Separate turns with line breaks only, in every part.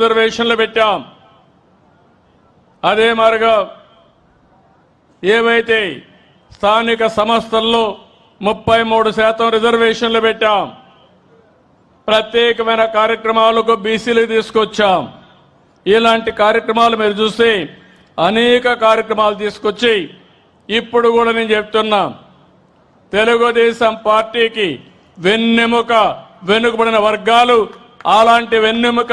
రిజర్వేషన్లు పెట్టాం. అదే మారుగా. ఏవైతే స్థానిక సంస్థల్లో ముప్పై మూడు శాతం రిజర్వేషన్లు పెట్టాం. ప్రత్యేకమైన కార్యక్రమాలకు బీసీలు తీసుకొచ్చాం. ఇలాంటి కార్యక్రమాలు మీరు చూస్తే అనేక కార్యక్రమాలు తీసుకొచ్చి ఇప్పుడు కూడా నేను చెప్తున్నా. తెలుగుదేశం పార్టీకి వెన్నెముక వెనుకబడిన వర్గాలు అలాంటి వెన్నెముక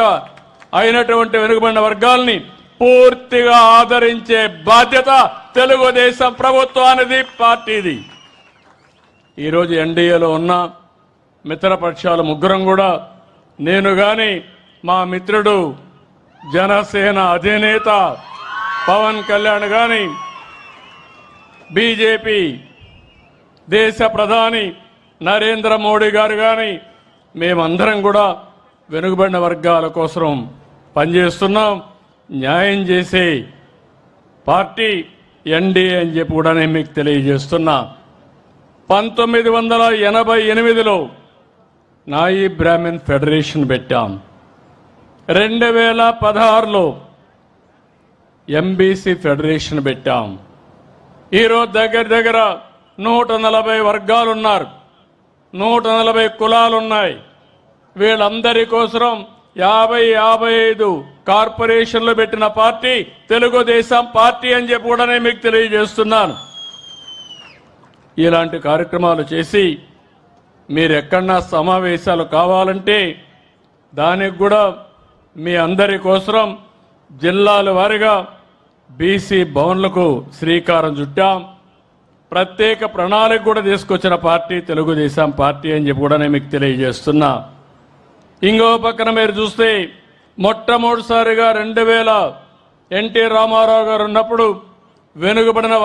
అయినటువంటి వెనుకబడిన వర్గాల్ని పూర్తిగా ఆదరించే బాధ్యత తెలుగుదేశం ప్రభుత్వానిది పార్టీది. ఈరోజు ఎన్డీఏలో ఉన్న మిత్రపక్షాలు ముగ్గురం కూడా నేను కానీ మా మిత్రుడు జనసేన అధినేత పవన్ కళ్యాణ్ కానీ బీజేపీ దేశ ప్రధాని నరేంద్ర మోడీ గారు కానీ మేమందరం కూడా వెనుకబడిన వర్గాల కోసం పనిచేస్తున్నాం. న్యాయం చేసే పార్టీ ఎన్డీఏ అని చెప్పి కూడా నేను మీకు తెలియజేస్తున్నా. పంతొమ్మిది వందల ఎనభై ఎనిమిదిలో నాయి బ్రాహ్మిన్ ఫెడరేషన్ పెట్టాం. రెండు వేల పదహారులో ఎంబీసీ ఫెడరేషన్ పెట్టాం. ఈరోజు దగ్గర దగ్గర నూట నలభై వర్గాలు ఉన్నారు నూట నలభై కులాలు ఉన్నాయి వీళ్ళందరి కోసం యాభై యాభై ఐదు కార్పొరేషన్లు పెట్టిన పార్టీ తెలుగుదేశం పార్టీ అని చెప్పి కూడా నేను మీకు తెలియజేస్తున్నాను. ఇలాంటి కార్యక్రమాలు చేసి మీరు ఎక్కడన్నా సమావేశాలు కావాలంటే దానికి కూడా మీ అందరి కోసం జిల్లాల వారీగా బీసీ భవన్లకు శ్రీకారం చుట్టాం. ప్రత్యేక ప్రణాళిక కూడా తీసుకొచ్చిన పార్టీ తెలుగుదేశం పార్టీ అని చెప్పి కూడా నేను మీకు తెలియజేస్తున్నా. ఇంకో పక్కన మీరు చూస్తే మొట్టమొదటిసారిగా రెండు వేల ఎన్టీ రామారావు గారు ఉన్నప్పుడు వెనుకబడిన